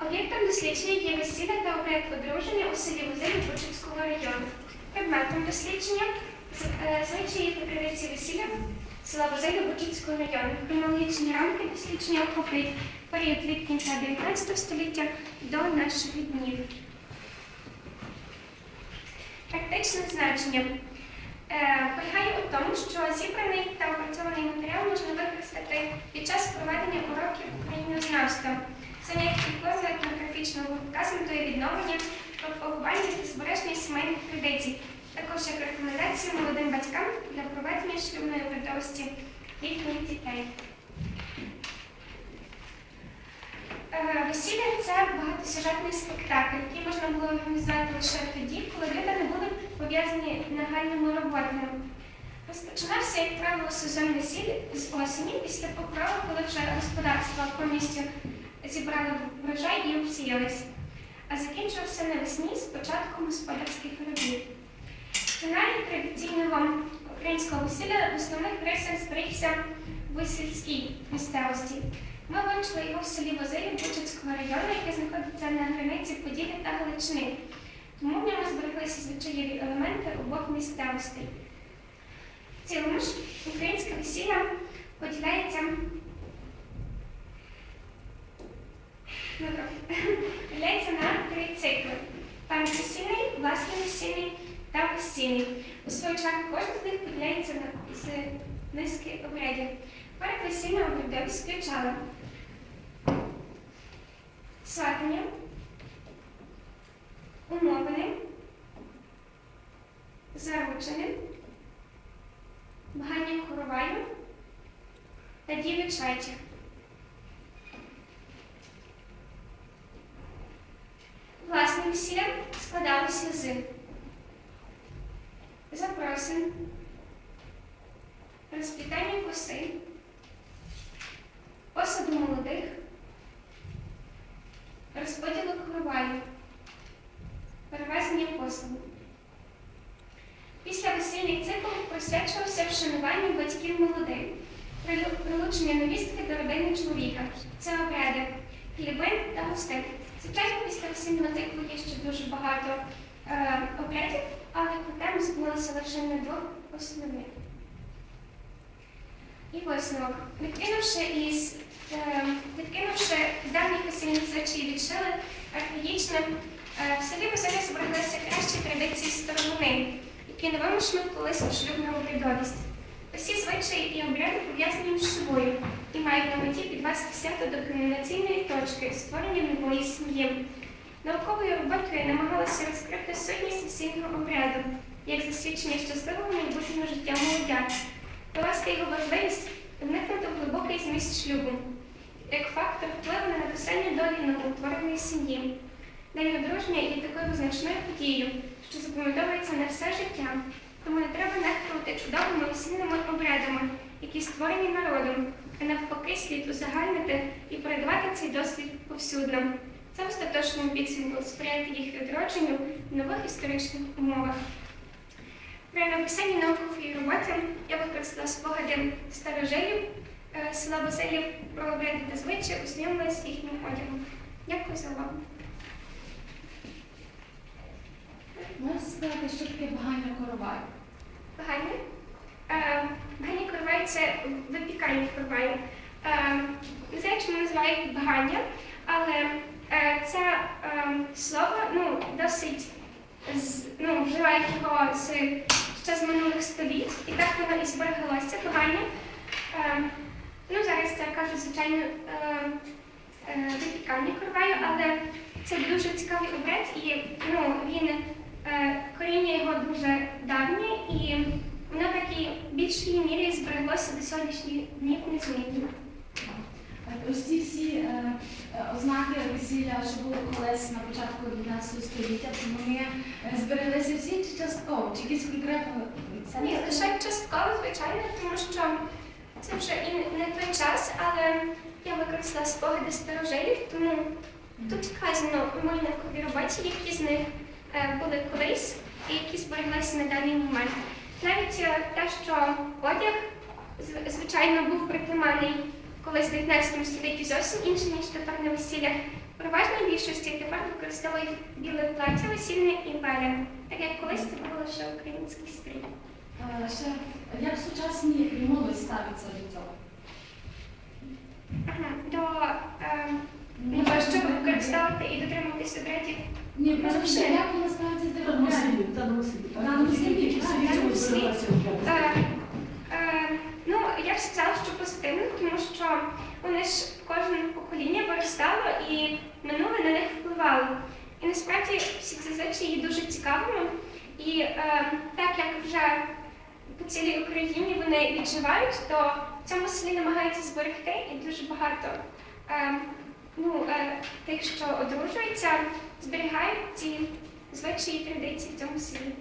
Об'єктом дослідження є весілля та обряд одруження у селі Возилі Бучицького району. Предметом дослідження е, звичаї та традиції весілля села Возилі Бучицького району. Хронологічні рамки дослідження охоплюють період від кінця 19 століття до наших днів. Практичне значення е, полягає у тому, що зібраний та опрацьований матеріал можна використати під час проведення уроків українознавства, занять підкору етнографічного гуртка з метою відновлення, пропагування та збереження сімейних традицій, також як рекомендації молодим батькам для проведення шлюбної вартовості їхніх дітей. Е, Весілля це багатосюжетний спектакль, який можна було організувати лише тоді, коли люди не були пов'язані нагальними роботами. Розпочинався, як правило, сезон весілля з осені після покрови, коли вже господарства повністю зібрали врожай і обсіялись, а закінчувався навесні з початком господарських робіт. Сценарій традиційного українського весілля в основних рисах зберігся в сільській місцевості. Ми вивчили його в селі Возилі Бучицького району, яке знаходиться на границі Поділля та Галичини. Тому в ньому збереглися звичаєві елементи обох місцевостей. В цілому ж українське весілля поділяється ну, добре. поділяється на три цикли. Пан весільний, власний весільний та весільний. У свою чергу кожен з них поділяється на з низки обрядів. Перед весільним обрядом включали сватання, умовини, заручини, багання хороваю та дівичача. Весілля складалося з запросин, розплітання коси, посаду молодих, розподілу короваю, перевезення послуг. Після весільний цикл присвячувався вшануванню батьків молодих, прилучення невістки до родини чоловіка. Це обряди, хлібин та гостин. Звичайно, після циклу є ще дуже багато е, обрядів, але проте ми збулися лише на двох основних. І висновок. Відкинувши із е, відкинувши давніх звичаїв від шили архаїчним, е, в селі Василі збереглися кращі традиції старовини, які невимушено вплилися в шлюбну обрядовість. Усі звичаї і обряди пов'язані між собою і мають на меті підвести свято до кульмінаційної точки створення нової сім'ї. Науковою роботою намагалися розкрити сутність весільного обряду, як засвідчення щасливого майбутнього життя молодят. Довести його важливість вникнути в глибокий зміст шлюбу, як фактор впливу на написання долі новоутвореної сім'ї. День одруження є такою визначною подією, що запам'ятовується на все життя, тому не треба нехтувати чудовими весільними обрядами, які створені народом, а навпаки слід узагальнити і передавати цей досвід повсюдно. Це в остаточному підсумку сприяти їх відродженню в нових історичних умовах. При написанні наукової роботи я використала спогади старожилів е, села Василів про обряди та звичаї, ознайомилася з їхнім одягом. Дякую за увагу. Можете сказати, що таке багання короваю? Багання. Е, Багання коровай це випікання короваю. Не знаю, чому називають багання, але е, це е, слово ну, досить ну, вживають його з ще з минулих століть, і так воно і збереглося багання. Ну, зараз це кажуть, звичайно, випікання короваю, але це дуже цікавий обряд, і ну, він коріння його дуже давнє, і воно так і в більшій мірі збереглося до сьогоднішніх днів незмінно. Е, Ось ці всі е, е, ознаки весілля, що були колись на початку 19 століття, то вони е, збереглися всі чи частково, чи якісь конкретно це Ні, лише частково, звичайно, тому що це вже і не той час, але я використала спогади старожилів, тому тут вказано у моїй науковій роботі, які з них е, були колись і які збереглися на даний момент. Навіть е, те, що одяг, звичайно, був притаманний колись в 19 столітті зовсім інший, ніж тепер на весіллях. переважній більшості тепер використовують біле плаття весільне і пеля, так як колись це було лише український стрій. Е, Ще як сучасні молодь ставиться до цього? Ага, до е, ну, того, щоб використовувати і дотримуватися обрядів Ні, просто як вона ставиться до Та на речей? на так, е, ну, я б сказала, що позитивно, тому що вони ж кожне покоління виростало і минуле на них впливало. І насправді всі ці речі є дуже цікавими. І е, так як вже по цілій Україні вони відживають, то в цьому селі намагаються зберегти і дуже багато е, ну, е, тих, що одружуються, зберігають ці звичаї і традиції в цьому селі.